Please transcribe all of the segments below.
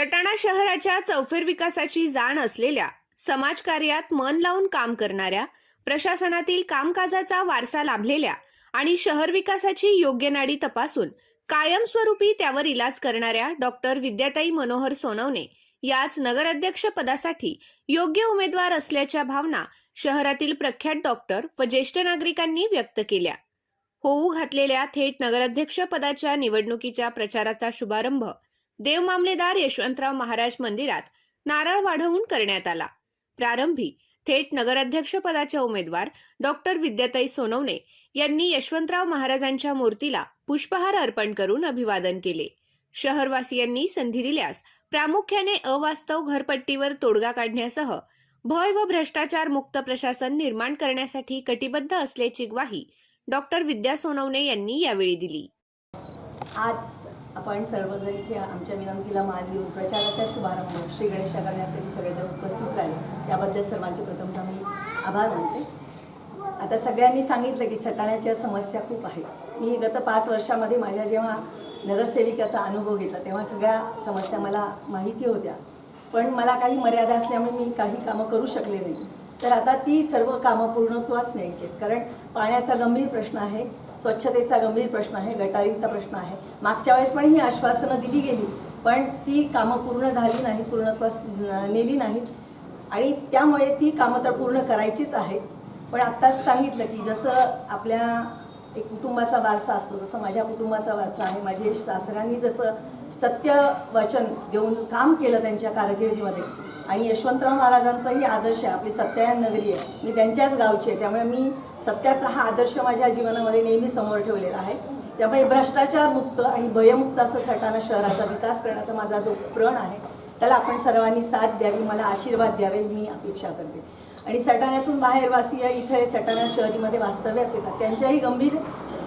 सटाणा शहराच्या चौफेर विकासाची जाण असलेल्या समाजकार्यात मन लावून काम करणाऱ्या प्रशासनातील कामकाजाचा वारसा लाभलेल्या आणि शहर विकासाची योग्य नाडी तपासून कायमस्वरूपी त्यावर इलाज करणाऱ्या डॉक्टर विद्याताई मनोहर सोनवणे याच नगराध्यक्ष पदासाठी योग्य उमेदवार असल्याच्या भावना शहरातील प्रख्यात डॉक्टर व ज्येष्ठ नागरिकांनी व्यक्त केल्या. होऊ घातलेल्या थेट नगराध्यक्ष पदाच्या निवडणुकीच्या प्रचाराचा शुभारंभ देव मामलेदार यशवंतराव महाराज मंदिरात नारळ वाढवून करण्यात आला. प्रारंभी थेट नगराध्यक्ष पदाच्या उमेदवार डॉक्टर विद्याताई सोनवणे यांनी यशवंतराव महाराजांच्या मूर्तीला पुष्पहार अर्पण करून अभिवादन केले. शहरवासियांनी संधी दिल्यास प्रामुख्याने अवास्तव घरपट्टीवर तोडगा काढण्यासह भय व भ्रष्टाचार मुक्त प्रशासन निर्माण करण्यासाठी कटिबद्ध असल्याची ग्वाही डॉक्टर विद्या सोनवणे यांनी यावेळी दिली. आज आपण सर्वजण इथे आमच्या विनंतीला मान देऊन प्रचाराच्या शुभारंभ श्री गणेशा करण्यासाठी सगळेजण उपस्थित राहिले. त्याबद्दल सर्वांचे प्रथमतः मी आभार मानते. आता सगळ्यांनी सांगितलं की सटाण्याच्या समस्या खूप आहेत. मी गत पाच वर्षामध्ये माझ्या जेव्हा नगरसेविकाचा अनुभव घेतला तेव्हा सगळ्या समस्या मला माहिती होत्या. पण मला काही मर्यादा असल्यामुळे मी काही कामं करू शकले नाही. तर आता ती सर्व कामं पूर्णत्वास न्यायची आहेत. कारण पाण्याचा गंभीर प्रश्न आहे. स्वच्छतेचा गंभीर प्रश्न आहे गटारींचा प्रश्न आहे. मागच्या वेळेस पण ही आश्वासनं दिली गेली पण ती कामं पूर्ण झाली नाहीत पूर्णत्वास नेली नाहीत. आणि त्यामुळे ती कामं तर पूर्ण करायचीच आहेत. पण आत्ताच सांगितलं की जसं आपल्या एक कुटुंबाचा वारसा असतो तसं माझ्या कुटुंबाचा वारसा आहे. माझे सासऱ्यांनी जसं सत्य वचन देऊन काम केलं त्यांच्या कारकिर्दीमध्ये. आणि यशवंतराव महाराजांचाही आदर्श आहे. आपली सत्यायन नगरी आहे. मी त्यांच्याच गावची आहे. त्यामुळे मी सत्याचा हा आदर्श माझ्या जीवनामध्ये नेहमी समोर ठेवलेला आहे. त्यामुळे भ्रष्टाचार मुक्त आणि भयमुक्त असं सटाणा शहराचा विकास करण्याचा माझा जो प्रण आहे त्याला आपण सर्वांनी साथ द्यावी मला आशीर्वाद द्यावे मी अपेक्षा करते. आणि सटाण्यातून बाहेरवासीय इथे सटाणा शहरीमध्ये वास्तव्यास येतात. त्यांच्याही गंभीर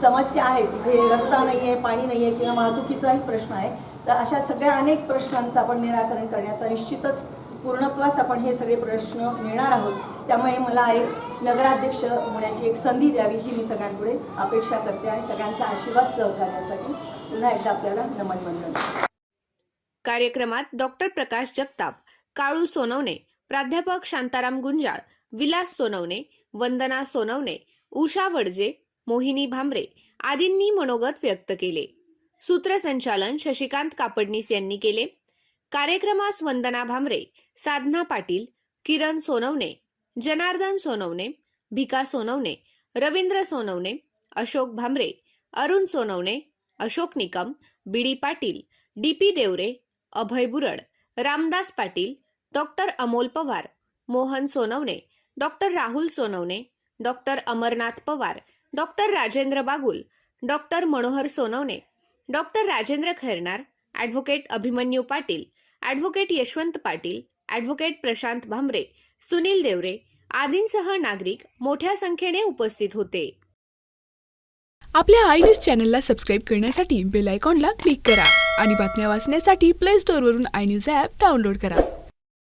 समस्या आहेत. इथे रस्ता नाही आहे पाणी नाही आहे किंवा वाहतुकीचाही प्रश्न आहे. तर अशा सगळ्या अनेक प्रश्नांचं आपण निराकरण करण्याचा निश्चितच पूर्णत्वास आपण हे सगळे प्रश्न नेणार आहोत. त्यामुळे मला एक नगराध्यक्ष होण्याची एक संधी द्यावी ही मी सगळ्यांपुढे अपेक्षा करते आणि सगळ्यांचा आशीर्वाद सहकार्यासाठी पुन्हा एकदा आपल्याला नमन वंदन कार्यक्रमात डॉक्टर प्रकाश जगताप काळू सोनवणे प्राध्यापक शांताराम गुंजाळ विलास सोनवणे वंदना सोनवणे उषा वडजे मोहिनी भांबरे आदींनी मनोगत व्यक्त केले. सूत्रसंचालन शशिकांत कापडनीस यांनी केले. कार्यक्रमास Vandana Bhambare Sadhana Patil Kiran Sonawane Janardan Sonawane Bhika Sonawane Ravindra Sonawane Ashok Bhambare Arun Sonawane Ashok Nikam B D Patil D P Deore Abhay Burad Ramdas Patil doctor Amol Pawar Mohan Sonawane doctor Rahul Sonawane doctor Amarnath Pawar doctor Rajendra Bagul doctor Manohar Sonawane doctor Rajendra Khairnar advocate Abhimanyu Patil advocate Yashwant Patil advocate Prashant Bhambare Sunil Deore आदींसह नागरिक मोठ्या संख्येने उपस्थित होते. आपल्या I news चॅनलला subscribe करण्यासाठी bell आयकॉनला क्लिक करा आणि बातम्या वाचण्यासाठी प्ले स्टोअरवरून आय न्यूज ॲप डाउनलोड करा.